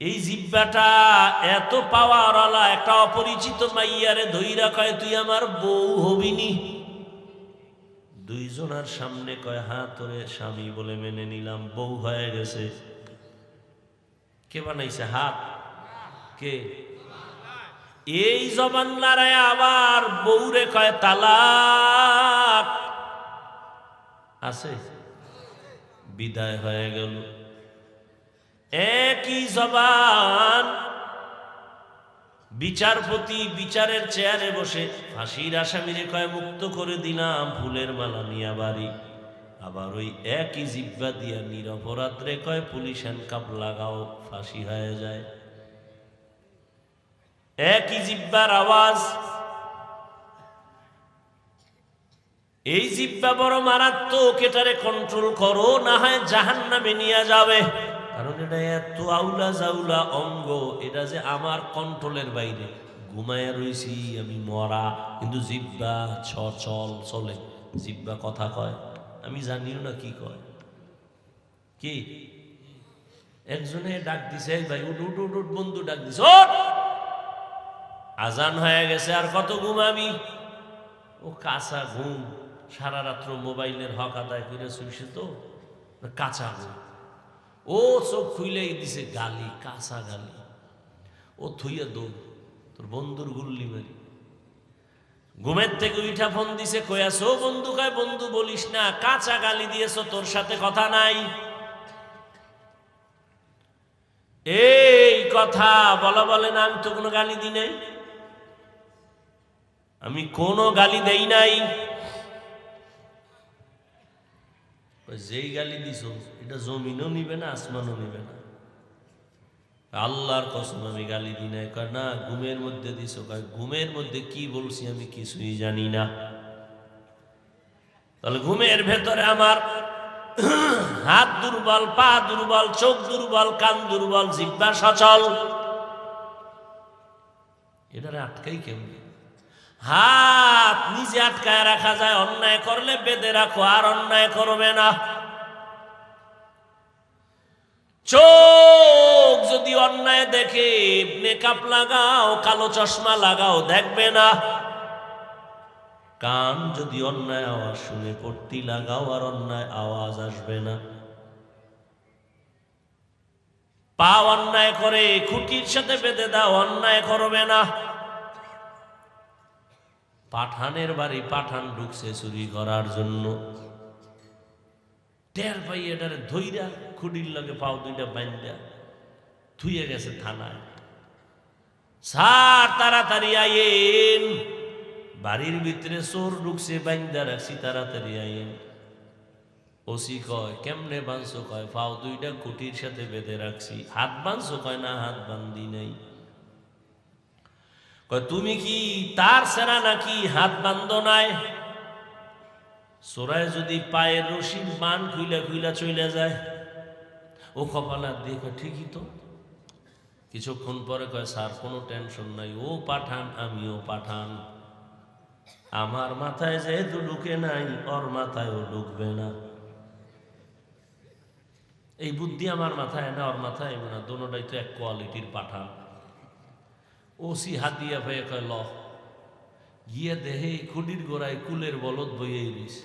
এই জিব্বাটা এত পাওয়ারওয়ালা একটা অপরিচিত মাইয়ারে ধইরা কয়, তুই আমার বউ হবিনি? দুইজনার সামনে কয় হ্যাঁ তোরে স্বামী বলে মেনে নিলাম, বউ হয়ে গেছে। কে বানাইছে? হাত কে? এই জবান লড়াই আবার বউরে কয়, তালাক। আছে? বিদায় হয়ে গেল। একই জবান। বিচারপতি বিচারের চেয়ারে বসে ফাঁসির আসামিরে কয়, মুক্ত করে দিলাম ফুলের মালা নিয়া বাড়ি। আবার ওই একই জিব্বা দিয়া নিরপরাত্রে কয়, পুলিশ হ্যান্ডকাপ লাগাও, ফাঁসি হয়ে যায়। একই জিব্বার আওয়াজ। এই জিব্বা বড় মারাত্মক, এটারে কন্ট্রোল করো, না হয় জাহান নামে নিয়ে যাবে। কারণ এটা এত আউলা জাউলা অঙ্গ, এটা যে আমার কন্ট্রোলের বাইরে। ঘুমায় রইছি আমি মরা, কিন্তু জিব্বা ছ চল জিব্বা কথা কয়, আমি জানিও না কি কয়। কি? একজনে ডাক দিছে ভাই, উঠ উঠ উঠ উঠ, বন্ধু ডাক দিছে আজান হয়ে গেছে, আর কত ঘুমাবি ও কাঁচা ঘুম, সারা রাত্র মোবাইলের হক আদায় করে শুইছে তো, কাঁচা ঘুম। ও চোখ খুইলেই দিছে গালি, কাঁচা গালি। ও থুইয়া দৌড়, তোর বন্ধুর গুল্লি মারি। ঘুমের থেকে উঠা ফোন দিছে কয়াস ও বন্ধু কয়, বন্ধু বলিস না, কাঁচা গালি দিয়েছ, তোর সাথে কথা নাই। এই কথা, বলা বলে না, আমি তো কোনো গালি দিই নাই। আমি কোনো গালি দেই নাই। যেই গালি দিছ এটা জমিনও নিবে না, আসমানও নিবে না। আল্লাহর কসম আমি গালি দিই নাই, কয়, না, ঘুমের মধ্যে কয়, ঘুমের মধ্যে কি বলছি আমি কিছুই জানি না। তাহলে ঘুমের ভেতরে আমার হাত দুর্বল, পা দুর্বল, চোখ দুর্বল, কান দুর্বল, জিব্বা সচল। এটারে আটকাই কেমন? হাত নিজে আটকায় রাখা যায়, অন্যায় করলে বেঁধে রাখো, আর অন্যায় করবে না। চোখ যদি অন্যায় দেখে মেকআপ লাগাও, কালো চশমা লাগাও, দেখবে না। কান যদি অন্যায় আওয়াজ শুনে পড়তি লাগাও আর অন্যায় আওয়াজ আসবে না। পা অন্যায় করে, খুঁটির সাথে বেঁধে দাও, অন্যায় করবে না। পাঠানের বাড়ি পাঠান ঢুকছে চুরি করার জন্য। টের পাই এটারে ধইরা খুঁটির লগে পাও দুইটা বাইন্দা থুইয়ে গেছে থানায়। সার তাড়াতাড়ি আইন বাড়ির ভিতরে চোর ঢুকছে, বাইন্দা রাখছি, তাড়াতাড়ি আইন ওসি কয়, কেমনে বাঁধছো কয়, পাও দুইটা খুঁটির সাথে বেঁধে রাখছি। হাত বাঁধছো কয়, না, হাত বান্ধি নাই। কয়, তুমি কি তার সেরা নাকি হাত বান্ধ নাই? সোরায় যদি পায়ের রশির মান খুইলা খুইলা চলে যায়, ও কপালা দিয়ে কয়, ঠিকই তো। কিছুক্ষণ পরে কয়, স্যার, কোনো টেনশন নাই। ও পাঠান, আমিও পাঠান। আমার মাথায় যেহেতু ঢুকে নাই, ওর মাথায়ও ঢুকবে না। এই বুদ্ধি আমার মাথায় না, ওর মাথায় না দোনোটাই তো এক কোয়ালিটির পাঠান ওসি হাতিয়া হয়ে কয়, ল। গিয়ে দেহে খুলির গোড়ায় কুলের বলদ বইয়েই রইছে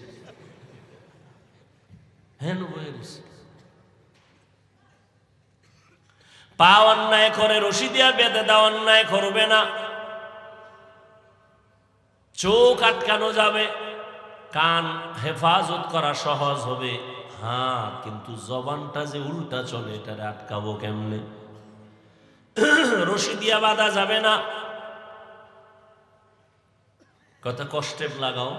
হেন বয়ে রইছে পা অন্যায় করে রশি দিয়া বেঁধে দাও অন্যায় করবে না। চোখ আটকানো যাবে। কান হেফাজত করা সহজ হবে। হ্যাঁ কিন্তু জবানটা যে উল্টা চলে, এটারে আটকাবো কেমনে? রশি দিয়া বাঁধা যাবে না। কথা কষ্টে লাগাও।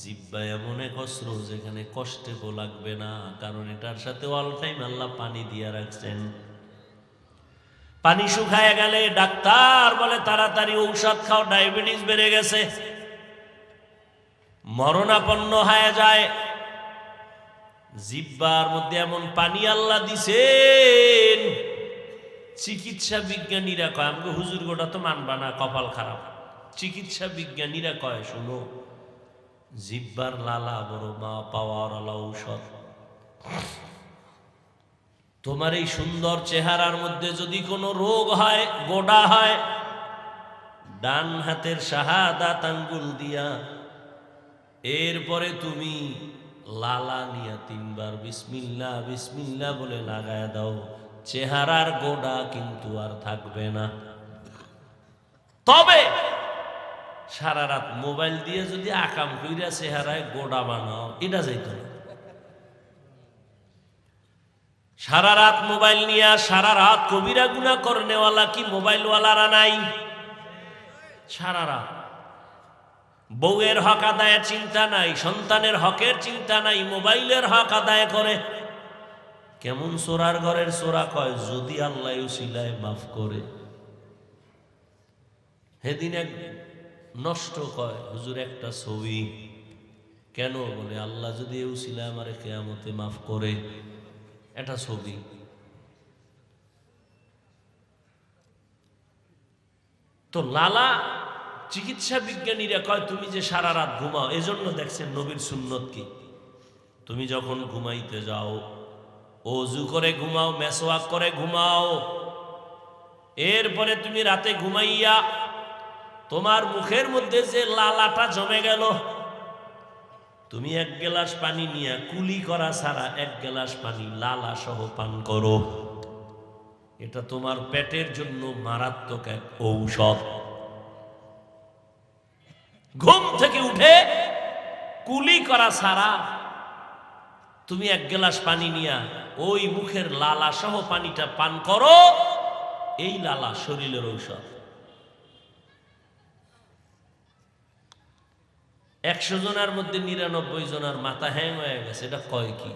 জিব্বা এমন এক অস্ত্র যেখানে কষ্টে লাগবে না, কারণ এটার সাথে অল টাইম আল্লাহ পানি দিয়া রাখছেন। পানি শুকায় গেলে ডাক্তার বলে, তাড়াতাড়ি ঔষধ খাও, ডায়াবেটিস বেড়ে গেছে। মরণাপন্ন হয়ে যায়। জিব্বার মধ্যে এমন পানি আল্লাহ দিছেন। চিকিৎসা বিজ্ঞানীরা কয় আমাকে হুজুর গোটা তো মানবা না, কপাল খারাপ। চিকিৎসা বিজ্ঞানীরা কয়, শুনো, জিব্বার লালা বড় মা পাওয়ার আলা ঔষধ। তোমার এই সুন্দর চেহারার মধ্যে যদি কোনো রোগ হয়, গোডা হয়, ডান হাতের শাহাদাত আঙ্গুল দিয়া এরপরে তুমি লালা নিয়া তিনবার বিসমিল্লা বিসমিল্লা বলে লাগায় দাও। চেহারার গোডা কিন্তু আর থাকবে না। তবে সারা রাত মোবাইল দিয়ে যদি আকাম কইরা চেহারায় গোডা বানাও, এটা যাইতো না। সারা রাত মোবাইল নিয়ে সারা রাত কবিরা গুনা করনেওয়ালা কি মোবাইলওয়ালারা নাই? সারা রাত বউয়ের হক আদায়ের চিন্তা নাই, সন্তানের হকের চিন্তা নাই, মোবাইলের হক আদায় করে। কেমন সোরার ঘরের সোরা কয়, যদি আল্লাহ উসিলায় মাফ করে। সেদিন এক নষ্ট কয়, হুজুর, একটা ছবি। কেন? বলে, আল্লাহ যদি উসিলায় আমার কেয়ামতে মাফ করে। একটা ছবি। তো লালা চিকিৎসা বিজ্ঞানীরা কয়, তুমি যে সারা রাত ঘুমাও, এজন্য দেখছেন নবীর সুন্নত কি? তুমি যখন ঘুমাইতে যাও, অজু করে ঘুমাও মেসোয়াক করে ঘুমাও। এরপরে তুমি রাতে ঘুমাইয়া তোমার মুখের মধ্যে যে লালাটা জমে গেল, তুমি এক গ্লাস পানি নিয়ে কুলি করা ছাড়া এক গ্লাস পানি লালা সহ পান করো। এটা তোমার পেটের জন্য মারাত্মক এক ঔষধ। ঘুম থেকে উঠে কুলি করা ছাড়া তুমি এক গ্লাস পানি নিয়া ওই মুখের লালা সহ পানিটা পান করো, এই লালা শরীরের ঔষধ। একশো জনের মধ্যে নিরানব্বই জনের মাথা হ্যাং হয়ে গেছে, এটা কয় কি?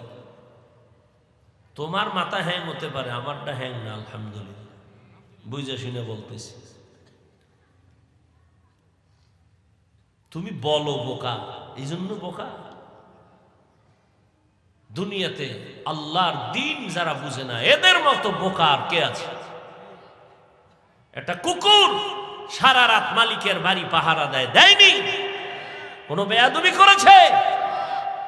তোমার মাথা হ্যাং হতে পারে, আমারটা হ্যাং না, আলহামদুলিল্লাহ। বুঝে শুনে বলতেছি। তুমি বলো বোকা এই জন্য বোকা? দুনিয়াতে আল্লাহর দিন যারা বুঝে না, এদের মতো বোকা আর কে আছে? একটা কুকুর সারা রাত মালিকের বাড়ি পাহারা দেয়, দেয়নি? কোনো বেয়াদবি করেছে?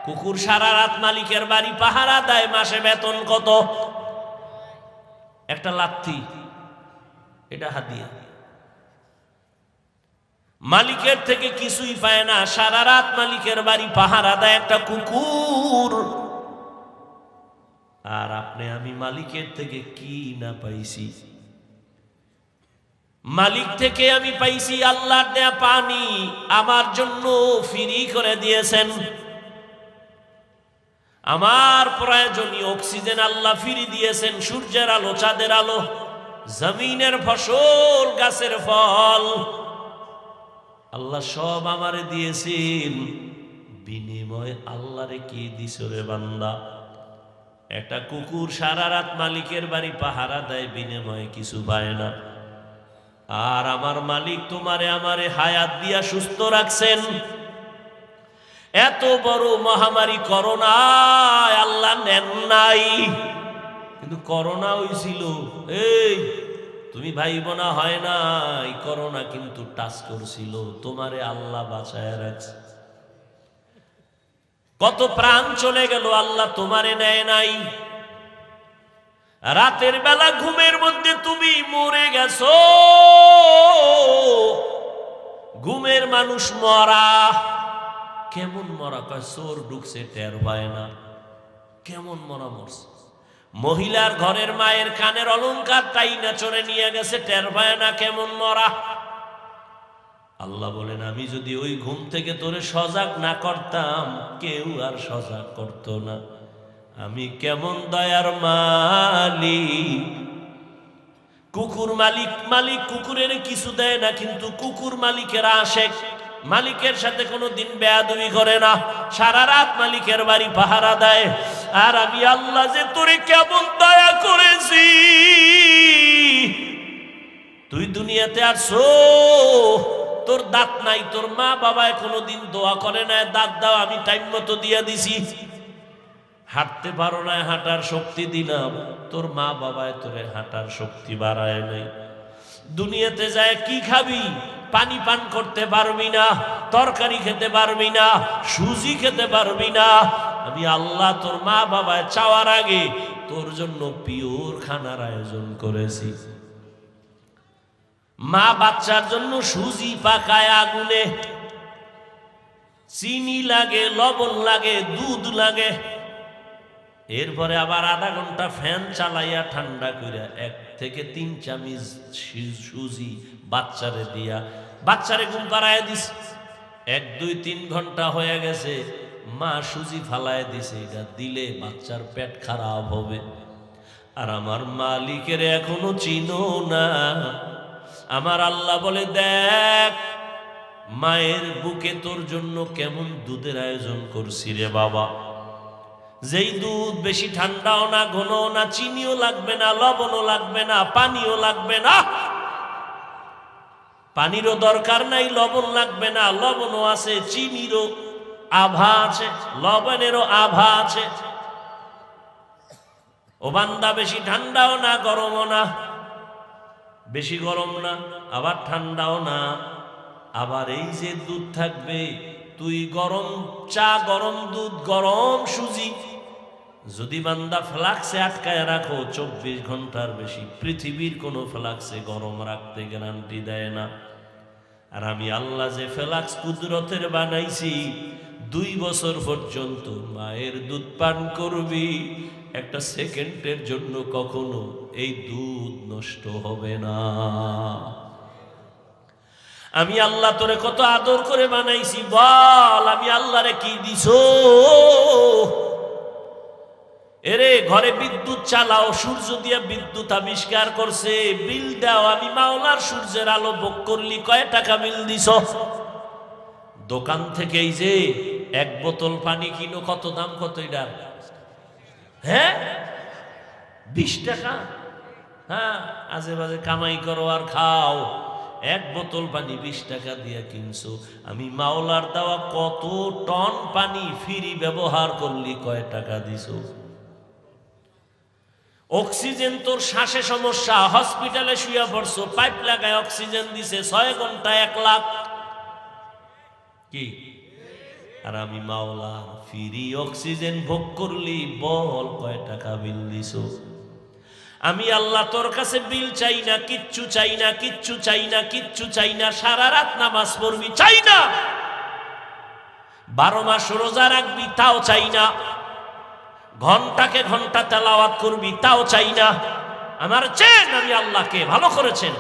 কুকুর সারা রাত মালিকের বাড়ি পাহারা দেয়, মাসে বেতন কত? একটা লাথি এটা হাতিয়া মালিকের থেকে কিছুই পায় না, সারা রাত মালিকের বাড়ি পাহারা দেয় একটা কুকুর। আর আপনি, আমি মালিকের থেকে কি না পাইছি? মালিক থেকে আমি পাইছি আল্লাহর দেয়া পানি, আমার জন্য ফ্রি করে দিয়েছেন। আমার প্রয়োজনীয় অক্সিজেন আল্লাহ ফিরি দিয়েছেন, সূর্যের আলো, চাঁদের আলো, জমিনের ফসল, গাছের ফল। আল্লাহ সব আমারে দিয়েছেন। বিনিময় আল্লাহরে কি দিছ রে বান্দা? একটা কুকুর সারা রাত মালিকের বাড়ি পাহারা দেয়, বিনিময়ে কিছু পায় না। আর আমার মালিক তোমারে আমারে হায়াত দিয়া সুস্থ রাখছেন। এত বড় মহামারী করোনা আল্লাহ নেন নাই। কিন্তু করোনা হয়েছিল এই, তুমি ভাই বোনা হয় নাই, করোনা কিন্তু টাচ করছিল। তোমারে আল্লাহ বাঁচায় রাখছে। কত প্রাণ চলে গেল, আল্লাহ তোমারে নেয় নাই। রাতের বেলা ঘুমের মধ্যে তুমি মরে গেছো। ঘুমের মানুষ মরা। কেমন মরা? কয়, চোর ঢুকছে, টের পায় না। কেমন মরা মরছে? মহিলার ঘরের মায়ের কানের অলংকার তাই না চড়ে নিয়ে গেছে, টের পায় না কেমন মরা। আল্লাহ বলেন, আমি যদি ওই ঘুম থেকে তোরে সজাগ না করতাম, কেউ আর সজাগ করতো না। আমি কেমন দয়ার মালিক? কুকুর মালিক মালিক কুকুরের কিছু দেয় না, কিন্তু কুকুর মালিকের আশেক, মালিকের সাথে কোনো দিন বেয়াদবি করে না। সারা রাত মালিকের বাড়ি পাহারা দেয়। আর আমি আল্লাহ যে তোরে কেমন দয়া করেছি। তুই দুনিয়াতে আসো, তোর দাঁত নাই, তোর মা বাবায় কোনোদিন দোয়া করে না দাঁত দাও, আমি টাইম মতো দিয়ে দিছি। হাঁটতে পারো না, হাঁটার শক্তি দিলাম। তোর মা বাবায় তোরে হাঁটার শক্তি বাড়ায় নাই। দুনিয়াতে যায় কি খাবি? পানি পান করতে পারবি না, তরকারি খেতে পারবি না, সুজি খেতে পারবি না। আমি আল্লাহ তোর মা বাবায় চাওয়ার আগে তোর জন্য পিওর খানার আয়োজন করেছি। মা বাচ্চার জন্য সুজি পাকায় আগুনে। চিনি লাগে, লবণ লাগে, দুধ লাগে। এরপরে আবার আধা ঘণ্টা ফ্যান চালাইয়া ঠান্ডা কইরা এক থেকে তিন চামিচ সি- সুজি বাচ্চারে দিয়া, বাচ্চারে ঘুম পাড়ায় দিস। এক, দুই, তিন ঘণ্টা হয়ে গেছে, মা সুজি ফালায় দিছে, এটা দিলে বাচ্চার পেট খারাপ হবে। আর আমার মালিকের এখনও চিনো না। আমার আল্লাহ বলে, দেখ, মায়ের বুকে তোর জন্য কেমন দুধের আয়োজন করছি রে বাবা। যেই দুধ বেশি ঠান্ডাও না, ঘনও না, চিনিও লাগবে না, লবণও লাগবে না, পানিও লাগবে না। পানিরও দরকার নাই, লবণ লাগবে না, লবণও আছে, চিনিরও আভা আছে, লবণেরও আভা আছে। ও বান্দা, বেশি ঠান্ডাও না, গরমও না, বেশি গরম না, আবার ঠান্ডাও না, আবার এই যে দুধ থাকবে, তুই গরম চা, গরম দুধ, গরম সুজি যদি বান্দা ফ্লাক্সে আটকায় রাখো, চব্বিশ ঘণ্টার বেশি পৃথিবীর কোনো ফ্লাক্সে গরম রাখতে গ্যারান্টি দেয় না। আর আমি আল্লাহ যে ফ্লাক্স কুদরতের বানাইছি, দুই বছর পর্যন্ত মায়ের দুধ পান করবি, একটা সেকেন্ডের জন্য কখনো এই দুধ নষ্ট হবে না। আমি আল্লাহ তোরে কত আদর করে বানাইছি, বল আমি আল্লাহরে কি দিছ? এরে, ঘরে বিদ্যুৎ চালাও, সূর্য দিয়ে বিদ্যুৎ আবিষ্কার করছে। বিল দাও, আমি মাওলার সূর্যের আলো ভোগ করলি, কয় টাকা বিল দিছ? দোকান থেকে এই যে এক বোতল পানি কিনো, কত দাম, কত এটার? হ্যাঁ? বিশ টাকা? হ্যাঁ আজে বাজে কামাই করো আর খাও। এক বোতল পানি বিশ টাকা দিয়ে কিনছো। আমি মাওলার দেওয়া কত টন পানি ফ্রি ব্যবহার করলি, কয় টাকা দিছো? অক্সিজেন তোর শ্বাসে সমস্যা, হসপিটালে শুয়ে পড়ছো, পাইপ লাগায় অক্সিজেন দিছে, ছয় ঘণ্টা এক লাখ। কি? আর আমি মাওলা ফ্রি অক্সিজেন ভোগ করলি, বল কয় টাকা বিল দিছো? আমি আল্লাহ তোর কাছে বিল চাই না, কিচ্ছু চাই না, কিচ্ছু চাই না, কিচ্ছু চাই না, সারা রাত নামাজ পড়বি, চাই না। বারো মাস রোজা রাখবি, তাও চাই না। ঘন্টাকে ঘণ্টা তেলাওয়াত করবি, তাও চাই না। আমার চেন আমি আল্লাহকে ভালো করেছেন।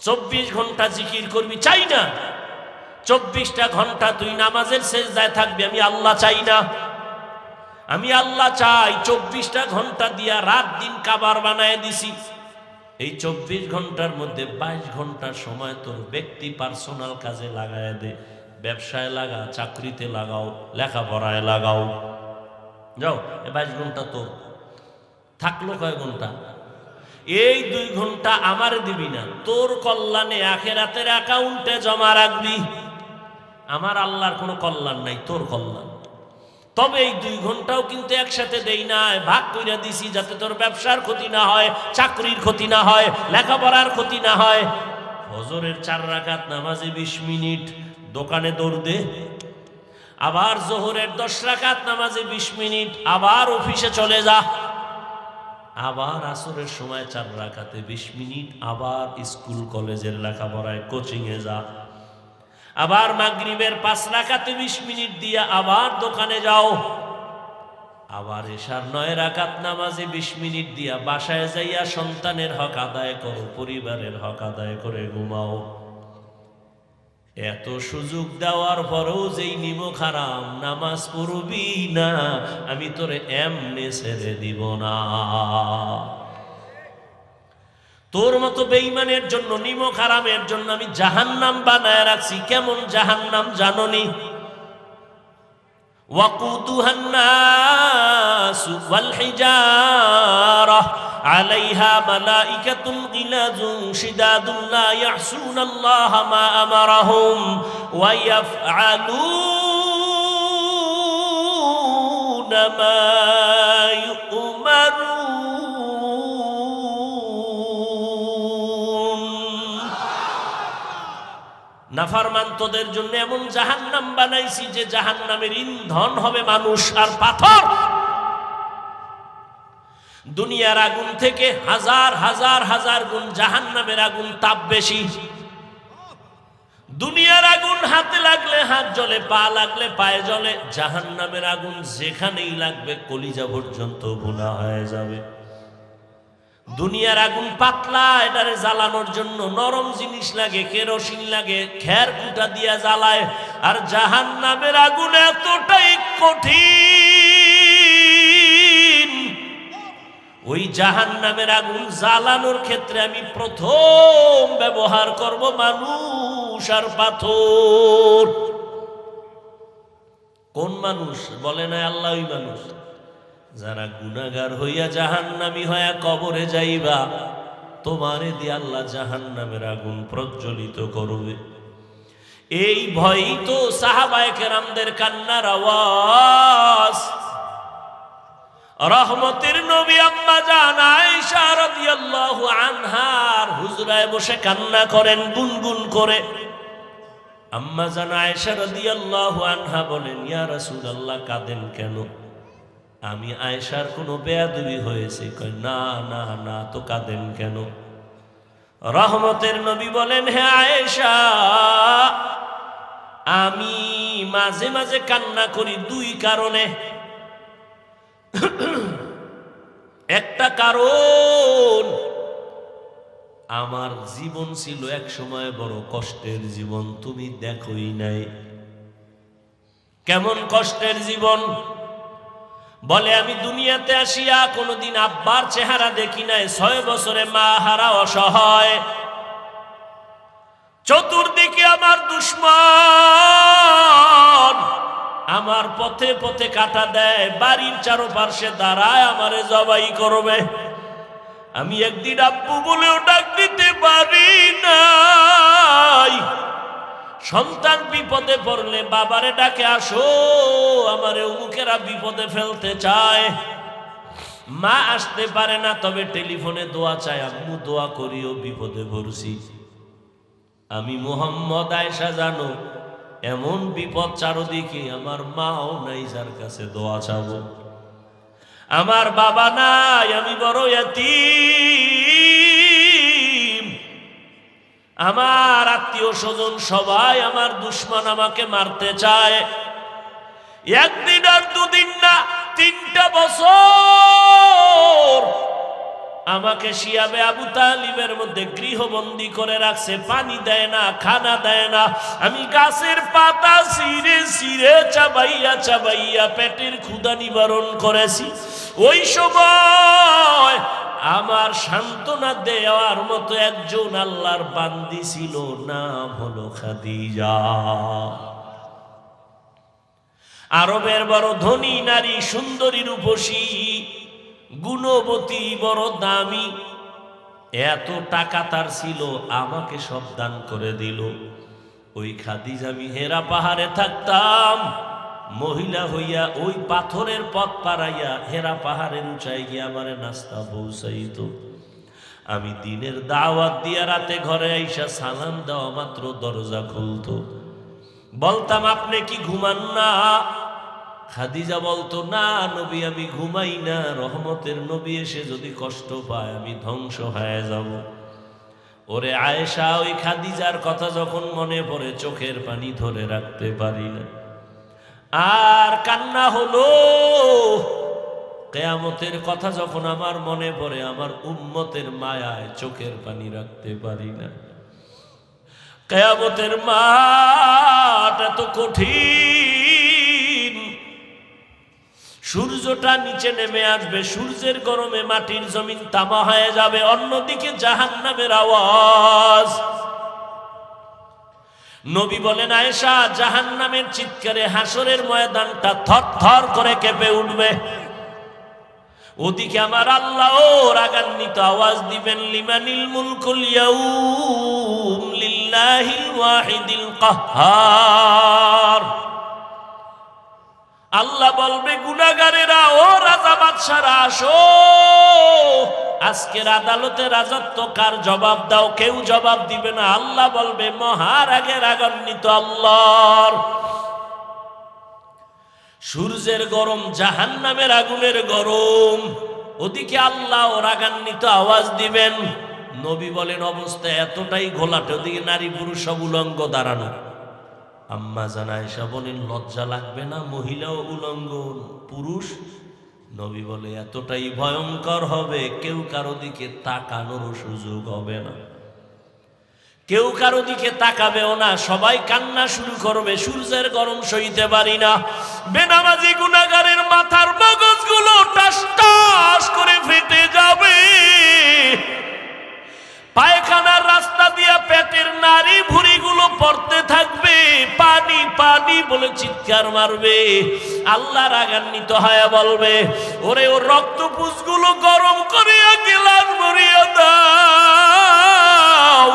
চব্বিশ ঘণ্টা জিকির করবি, চাই না। চব্বিশটা ঘণ্টা তুই নামাজের শেষদায় থাকবি, আমি আল্লাহ চাই না। আমি আল্লাহ চাই, চব্বিশটা ঘণ্টা দিয়া রাত দিন কাবার বানায় দিছি। এই চব্বিশ ঘণ্টার মধ্যে বাইশ ঘণ্টার সময় তোর ব্যক্তি পার্সোনাল কাজে লাগায় দে। ব্যবসায় লাগা, চাকরিতে লাগাও, লেখাপড়ায় লাগাও। যাও, এ বাইশ ঘণ্টা তো। থাকল কয় ঘণ্টা? এই দুই ঘণ্টা আমার দিবি না, তোর কল্যাণে আখেরাতের অ্যাকাউন্টে জমা রাখবি। আমার আল্লাহর কোনো কল্যাণ নাই, তোর কল্যাণ। তবে এই দুই ঘন্টাও কিন্তু একসাথে দেই না ভাগ কইরা দিছি যাতে তোর ব্যবসার ক্ষতি না হয়, চাকরির ক্ষতি না হয়, লেখাপড়ার ক্ষতি না হয়। হজরের চার রাখাত নামাজে বিশ মিনিট, দোকানে দৌড় দে। আবার জোহরের দশ রাকাত নামাজে বিশ মিনিট, আবার অফিসে চলে যা। আবার আসরের সময় চার রাকাতে বিশ মিনিট, আবার স্কুল, কলেজের লেখাপড়ায় কোচিংয়ে যা। আবার মাগরিবের পাঁচ রাকাতে বিশ মিনিট দিয়ে আবার দোকানে যাও। আবার এশার নয় রাকাত নামাজে বিশ মিনিট দিয়া বাসায় যাইয়া সন্তানের হক আদায় করো, পরিবারের হক আদায় করে ঘুমাও। এত সুযোগ দেওয়ার পরও যেই নিম খারাম নামাজ পড়বি না, আমি তোরে এমনি ছেড়ে দিব না। তোর মতো বেইমানের জন্য, নিম খারামের জন্য আমি জাহান্নাম বানায় রাখছি। কেমন জাহান্নাম জাননি? وقودها الناس والحجارة. عليها ملائكة غلاظ شداد لا يعصون الله ما أمرهم ويفعلون ما নাফারমান্তদের জন্য এমন জাহান্নাম বানাইছি যে জাহান্নামের ইন্ধন হবে মানুষ আর পাথর। দুনিয়ার আগুন থেকে হাজার হাজার হাজার গুণ জাহান্নামের আগুন তাপ বেশি। দুনিয়ার আগুন হাতে লাগলে হাত জলে পা লাগলে পায়ে জলে জাহান নামের আগুন যেখানেই লাগবে কলিজা পর্যন্ত বোনা হয়ে যাবে। দুনিয়ার আগুন পাতলা, এটারে জ্বালানোর জন্য নরম জিনিস লাগে, কেরোসিন লাগে, খের কুটা দিয়া জ্বালায়। আর জাহান নামের আগুন এতটাই কঠিন। ওই জাহান নামের আগুন জ্বালানোর ক্ষেত্রে আমি প্রথম ব্যবহার করব মানুষ আর পাথর। কোন মানুষ? বলে না আল্লাহ ওই মানুষ। যারা গুনাগার হইয়া জাহান্নামি হইয়া কবরে যাইবা, তোমারে দিয়ে আল্লাহ জাহান্নামের আগুন প্রজ্বলিত করবে। এই ভয়ই তো সাহাবায়ে কেরামদের কান্নার আওয়াজ। রহমতের নবী আম্মা জান আয়েশা রাদিয়াল্লাহু আনহার হুজরায় বসে কান্না করেন, গুনগুন করে। আম্মা জান আয়েশা রাদিয়াল্লাহু আনহা বলেন, ইয়া রাসূলুল্লাহ, কাঁদেন কেন? আমি আয়েশার কোনো বেয়াদবি হয়েছে। কই না না না, তো কাঁদেন কেন? রহমতের নবী বলেন, হে আয়েশা, আমি মাঝে মাঝে কান্না করি দুই কারণে। একটা কারণ, আমার জীবন ছিল এক সময় বড় কষ্টের জীবন, তুমি দেখোই নাই। কেমন কষ্টের জীবন? বলে, আমি দুনিয়াতে আসিয়া কোনোদিন আব্বার চেহারা দেখি নাই। ছয় বছরে মা হারা অসহায়। চতুর্দিকে আমার দুশ্মন। আমার পথে পথে কাটা দেয়। বাড়ির চারোপার্শ্বে দাঁড়ায় আমারে জবাই করবে। আমি একদিন আব্বু বলেও ডাক দিতে পারি নাই। সন্তান বিপদে পড়লে বাবারে ডাকে, আসো, আমারে অমুকেরা বিপদে ফেলতে চায়। মা আসতে পারে না, তবে টেলিফোনে দোয়া চায়, আম্মু, দোয়া করিও, বিপদে পড়ছি। আমি মোহাম্মদ আয়সা জানো, এমন বিপদ চারদিকে আমার মাও নাই, যার কাছে দোয়া চাবো। আমার বাবা নাই, আমি বড় এতিম। আমার আত্মীয় স্বজন সবাই আমার দুশ্মন আমাকে মারতে চায়। একদিন আর দুদিন না, তিনটা বছর আমাকে শিয়াবে আবু তালিবের মধ্যে গৃহবন্দী করে রাখছে, পানি দেয় না, খানা দেয় না। আমি গাছের পাতা সিরে সিরে চাবাইয়া চাবাইয়া পেটের ক্ষুদা নিবারণ করেছি। ওই সময় আমার সান্ত্বনা দেওয়ার মতো একজন আল্লাহর বান্দি ছিল, নাম হলো খাদিজা। আরবের বড় ধনী নারী, সুন্দরী, রূপসী, গুণবতী, বড় দামি, এত টাকা তার ছিল, আমাকে সব দান করে দিল। ওই খাদিজ আমি হেরা পাহাড়ে থাকতাম। মহিলা হইয়া ওই পাথরের পথ পাড়াইয়া হেরা পাহাড়ের উঁচাই গিয়া আমারে নাস্তা পৌঁছাইত। আমি দিনের দাওয়াত দিয়া রাতে ঘরে আইসা সালাম দেওয়া মাত্র দরজা খুলতো। বলতাম, আপনি কি ঘুমান না? খাদিজা বলতো, না নবী, আমি ঘুমাই না। রহমতের নবী এসে যদি কষ্ট পায়, আমি ধ্বংস হয়ে যাব। ওরে আয়েশা, ওই খাদিজার কথা যখন মনে পড়ে, চোখের পানি ধরে রাখতে পারি না। আর কান্না হলো। কেয়ামতের কথা যখন আমার মনে পড়ে, আমার উম্মতের মায়ায় চোখের পানি রাখতে পারি না। কেয়ামতের মাঠ এত কঠিন। সূর্যটা নিচে নেমে আসবে, সূর্যের গরমে মাটির জমিন তামা হয়ে যাবে, অন্যদিকে জাহান নামের আওয়াজ। নবী বলেন, আয়েশা জাহান নামের চিৎকারে হাসরের ময়দানটা থর থর করে কেঁপে উঠবে। ওদিকে আমার আল্লাহ রাগান্বিত আওয়াজ দিবেন, লিমানিল মুলকুল ইয়াউম লিল্লাহিল ওয়াহিদিল কাহ্হার আল্লাহ বলবে গুনাগারেরা ও রাজা বাদশারা, আসো। আজকের আদালতে রাজত্ব কার জবাব দাও, কেউ জবাব দিবে না। আল্লাহ বলবে মহারাগে রাগান্বিত আল্লাহর। সূর্যের গরম জাহান নামের আগুনের গরম। ওদিকে আল্লাহ ও রাগান্বিত আওয়াজ দিবেন। নবী বলেন, অবস্থা এতটাই ঘোলাটে, ওদিকে নারী পুরুষ সব উলঙ্গ দাঁড়ানো। আম্মা জানায় বলেন, লজ্জা লাগবে না মহিলা ও উলঙ্গ, পুরুষ? নবী বলে, এতটাই ভয়ঙ্কর হবে, কেউ কারও দিকে তাকানোর সুযোগ হবে না। কেউ কারও দিকে তাকাবেও না, সবাই কান্না শুরু করবে, সূর্যের গরম সইতে পারি না। বেনামাজি গুনাগারের মাথার মগজগুলো টাস টাস করে ফেটে যাবে। পায়খানার রাস্তা দিয়া পেটের নারী ভুড়িগুলো পড়তে থাকবে, পানি পানি বলে চিৎকার মারবে। আল্লাহ রাগান্বিত হয়ে বলবে, ওরে, ও রক্তপুষগুলো গরম করিয়া গেলাস ভরিয়া দাও।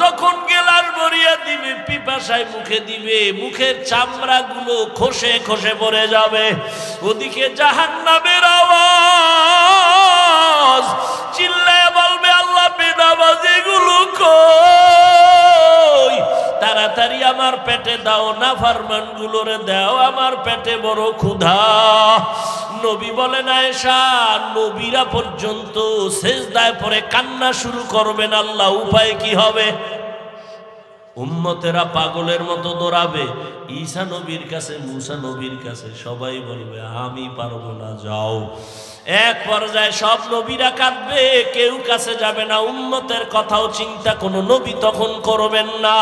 যখন গেলাস ভরিয়া দিবে, পিপাসায় মুখে দিবে, মুখের চামড়াগুলো খসে খসে পড়ে যাবে। ওদিকে জাহান্নামের আওয়াজ, চিল্লায় তাড়াতাড়ি আমার পেটে দাও না ফারমান গুলোরে দাও, আমার পেটে বড় ক্ষুধা। নবী বলেন আয়েশা নবীরা পর্যন্ত শেষ দায় পরে কান্না শুরু করবেন আল্লাহ, উপায় কি হবে? উম্মতেরা পাগলের মতো দৌড়াবে। ঈসা নবীর কাছে, মুসা নবীর কাছে সবাই বলবে, আমি পারব না, যাও। এক পর্যায়ে সব নবীরা কাঁদবে, কেউ কাছে যাবে না। উম্মতের কথাও চিন্তা কোনো নবী তখন করবেন না।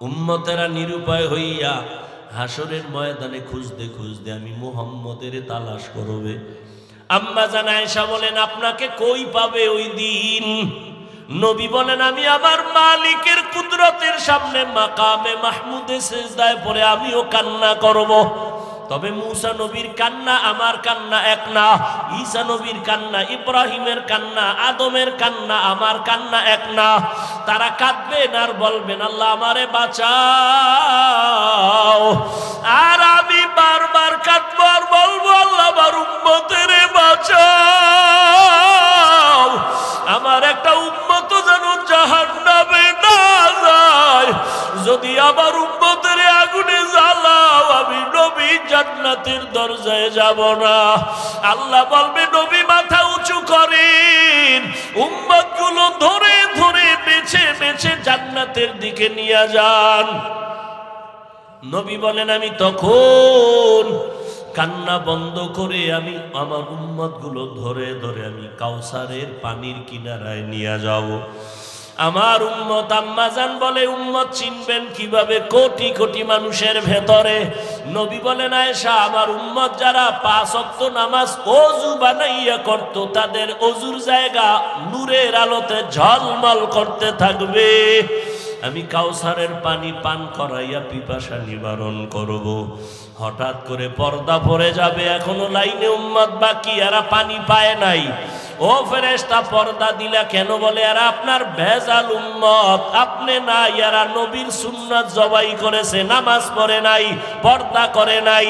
উম্মতেরা নিরুপায় হইয়া হাসরের ময়দানে খুঁজতে খুঁজতে আমি মোহাম্মদের তালাশ করবে। আম্মা জানায়সা বলেন, আপনাকে কই পাবে ওই দিন? নবী বলেন, আমি আমার মালিকের কুদরতের সামনে মাকামে মাহমুদে সেজদায় পরে আমিও কান্না করব। তবে মুসা নবীর কান্না আমার কান্না এক না, ঈসা নবীর কান্না, ইব্রাহিমের কান্না, আদমের কান্না আমার কান্না এক না। তারা কাঁদবেন আর বলবেন, আল্লাহ আমারে বাঁচাও। আর আমি বারবার কাঁদবো আর বলব, আল্লাহ আমার উম্মতের বাঁচাও। আমার একটা উম্মত যেন জাহান নামে যায়। যদি আমার উম্মতের আগুনে জ্বালাও, আমি নবী জান্নাতের দরজায় যাব না। আল্লাহ বলবে, নবী মাথা উঁচু করেন। উম্মতগুলো ধরে ধরে, বেছে বেছে জান্নাতের দিকে নিয়ে যান। নবী বলেন, আমি তখন কান্না বন্ধ করে আমি আমার উম্মতগুলো ধরে ধরে আমি কাউসারের পানির কিনারায় নিয়ে যাব। আমার উম্মত আম্মাজান বলে, উম্মত চিনবেন কীভাবে কোটি কোটি মানুষের ভেতরে নবী বলেন, আয়েশা, আমার উম্মত যারা পাঁচ নামাজ অজু বানাইয়া করত, তাদের অজুর জায়গা নূরের আলোতে ঝলমল করতে থাকবে আমি কাউসারের পানি পান করাইয়া পিপাসা নিবারণ করব। হঠাৎ করে পর্দা পড়ে যাবে, এখনও লাইনে উম্মত বাকি, এরা পানি পায় নাই। ও ফেরেস্তা পর্দা দিলা কেন বলে, এরা আপনার ভেজাল উম্মত, আপনি না এরা নবীর সুন্নাত জবাই করেছে, নামাজ পড়ে নাই, পর্দা করে নাই।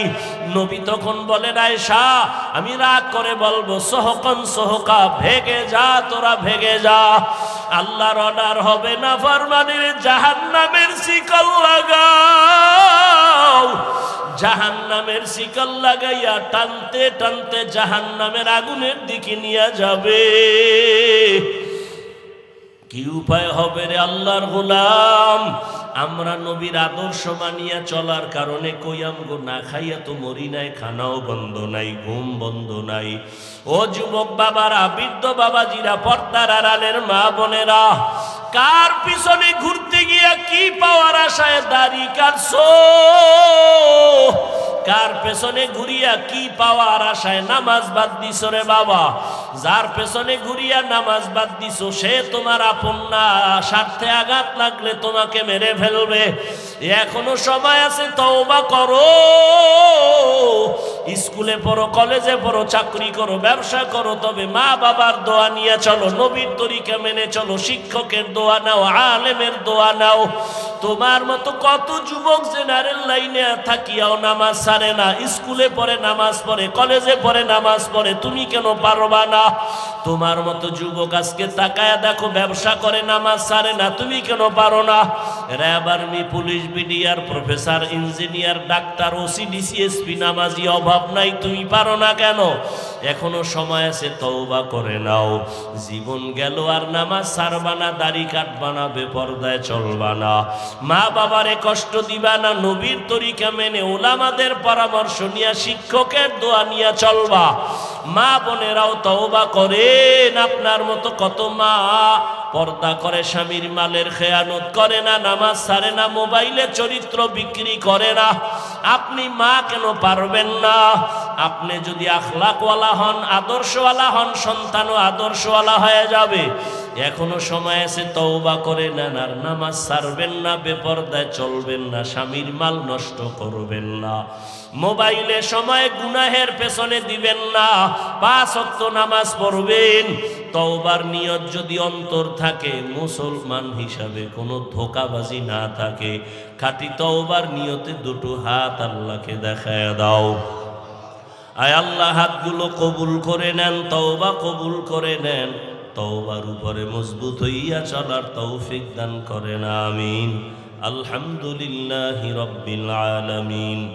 নবী তখন বলে নাই শাহ আমি রাগ করে বলব, সহকন সহকা, ভেগে যা, তোরা ভেগে যা। আল্লাহর অর্ডার হবে না, ফরমানের জাহান্নামের শিকল লাগাও। জাহান নামের শিকল লাগাইয়া টানতে টানতে জাহান নামের আগুনের দিকে নিয়ে যাবে। কি উপায় হবে রে আল্লাহর গোলাম? আমরা নবীর আদর্শ মানিয়া চলার কারণে কইয়াম গো না খাইয়া তো মরি নাই, খানাও বন্ধ নাই, ঘুম বন্ধ নাই। ও যুবক বাবারা, বৃদ্ধ বাবাজিরা, পর্দার আড়ালের মা বোনেরা, কার পিছনে ঘুরতে গিয়া কি পাওয়ার আশায় দাড়ি কাটছো? পেছনে ঘুরিয়া কি পাওয়ার আশায় নামাজ বাদ দিছ রে বাবা? যার পেছনে ঘুরিয়া নামাজ বাদ দিছ, সে তোমার আপন না। স্বার্থে আঘাত লাগলে তোমাকে মেরে ফেলবে। এখনও সময় আছে, তওবা করো। স্কুলে পড়ো, কলেজে পড়ো, চাকরি করো, ব্যবসা করো, তবে মা বাবার দোয়া নিয়ে চলো, নবীর তরিকা মেনে চলো, শিক্ষকের দোয়া নাও, আলেমের দোয়া নাও। তোমার মতো কত যুবক জেনারেল লাইনে থাকিয়াও নামাজ সারে না। স্কুলে পড়ে, নামাজ পড়ে, কলেজে পড়ে, নামাজ পড়ে, তুমি কেন পারবা না? তোমার মতো যুবক আজকে তাকায়া দেখো, ব্যবসা করে, নামাজ সারে না, তুমি কেন পারো না? RAB army police, BDR, professor, engineer, doctor, OC, DCSP, নামাজি, অভাব নাই, তুমি পারো না কেন? এখনও সময় আছে, তওবা করে নাও। জীবন গেল আর নামাজ সারবা না, দাড়ি কাটবা না, বেপর্দায় চলবা না। মা বাবারে কষ্ট দিবা না, নবীর তরিকা মেনে ওলামাদের পরামর্শ নিয়ে, শিক্ষকের দোয়া নিয়ে চলবা। মা বোনেরাও তওবা করেন। আপনার মতো কত মা পর্দা করে, স্বামীর মালের খেয়ানত করে না, নামাজ সারে না, মোবাইলে চরিত্র বিক্রি করে না। আপনি মা কেন পারবেন না? আপনি যদি আখলাকওয়ালা হন, আদর্শওয়ালা হন, সন্তানও আদর্শওয়ালা হয়ে যাবে। এখনও সময় আছে তওবা করে নেন, আর নামাজ সারবেন না, বেপর্দায় চলবেন না, স্বামীর মাল নষ্ট করবেন না। মোবাইলে সময় গুনাহের পেছনে দিবেন না। পাঁচ অক্ত নামাজ পড়বেন। তওবার নিয়ত যদি অন্তর থাকে, মুসলমান হিসাবে কোনো ধোকাবাজি না থাকে। খাটি তওবার নিয়তে দুটো হাত আল্লাহকে দেখায় দাও। আয় আল্লাহ, হাতগুলো কবুল করে নেন, তওবা কবুল করে নেন। তওবার উপরে মজবুত হইয়া চলার তৌফিক দান করেন, আমিন। আলহামদুলিল্লাহ রব্বিল আলামিন।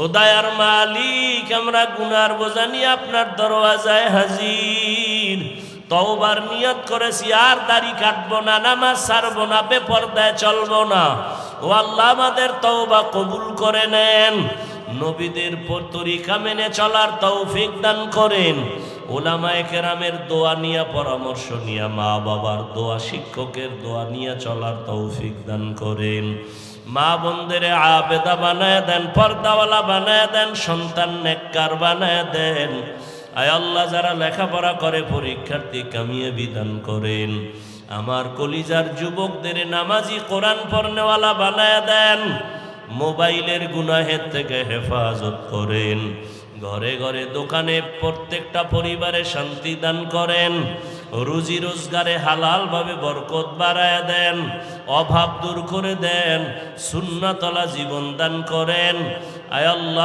ও দয়ার মালিক, আমরা গুনার বোঝানি আপনার দরওয়াজায় হাজির। তওবার নিয়ত করেছি, আর দাড়ি কাটবো না, নামাজ ছাড়বো না, বেপর্দায় চলবো না। ও আল্লাহ আমাদের তওবা কবুল করে নেন। নবীদের তরিকা মেনে চলার তৌফিক দান করেন। ওলামায়ে কেরামের দোয়া নিয়া, পরামর্শ নিয়া মা বাবার দোয়া, শিক্ষকের দোয়া নিয়া চলার তৌফিক দান করেন। মা বোনদেরে আবেদা বানায় দেন, পর্দাওয়ালা বানায় দেন, সন্তান নেককার বানায় দেন। আয় আল্লাহ, যারা লেখাপড়া করে, পরীক্ষার্থী কামিয়ে বিধান করেন। আমার কলিজার যুবকদের নামাজি কোরআন পড়নেওয়ালা বানায় দেন। মোবাইলের গুনাহের থেকে হেফাজত করেন। ঘরে ঘরে দোকানে প্রত্যেকটা পরিবারে শান্তি দান করেন। রুজি রোজগারে হালালভাবে বরকত বাড়ায় দেন, অভাব দূর করে দেন শূন্যতলা জীবন দান করেন। আয় আল্লাহ